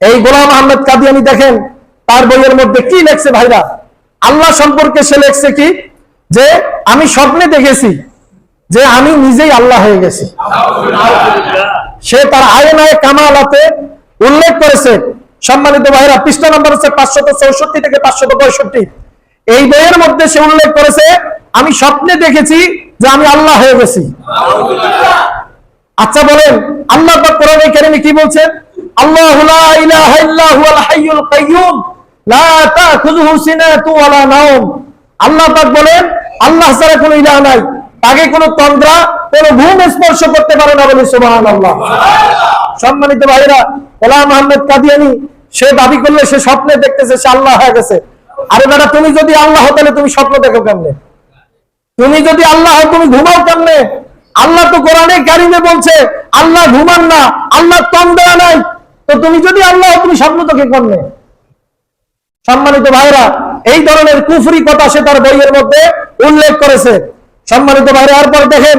এই গোলাম আহমেদ কাদিয়ানি দেখেন, তার বইয়ের মধ্যে কি লেখছে ভাইরা? আল্লাহ সম্পর্কে সে লেখছে কি? যে আমি স্বপ্নে দেখেছি যে আমি নিজেই আল্লাহ হয়ে গেছি। সে তার আয়নায় কামালাতে উল্লেখ করেছে, সম্মানিত ভাইরা, পৃষ্ঠা নম্বর হচ্ছে পাঁচশত চৌষট্টি থেকে পাঁচশত পঁয়ষট্টি। এই বইয়ের মধ্যে সে উল্লেখ করেছে, আমি স্বপ্নে দেখেছি যে আমি আল্লাহ হয়ে গেছি। আচ্ছা বলেন, আল্লাহ কি বলছেন? আল্লাহু লা ইলাহা ইল্লা হুয়াল হাইয়ুল কাইয়্যুম লা তাখুযুহু সিনাতু ওয়ালা নাওম। আল্লাহ পাক বলেন আল্লাহ ছাড়া কোনো ইলাহ নাই। তাকে কোনো তন্দ্রা কোনো ঘুম স্পর্শ করতে পারে না বলে সুবহানাল্লাহ। সম্মানিত ভাইরা গোলাম আহমেদ কাদিয়ানি সে দাবি করলে সে স্বপ্নে দেখতেছে সে আল্লাহ হয়ে গেছে। আরে বেটা তুমি যদি আল্লাহ তাহলে তুমি স্বপ্ন দেখো কেমনে? তুমি যদি আল্লাহ হও তুমি ঘুমাও কেমনে? আল্লাহ তো কোরআনে কারিমে বলছে আল্লাহ ঘুমান না আল্লাহ তন্দ্রা নাই। তো তুমি যদি আল্লাহ, তুমি স্বপ্ন তোকে করবে সম্মানিত ভাইরা এই ধরনের কুফরি কথা সে তার বইয়ের মধ্যে উল্লেখ করেছে। সম্মানিত ভাইরা পর দেখেন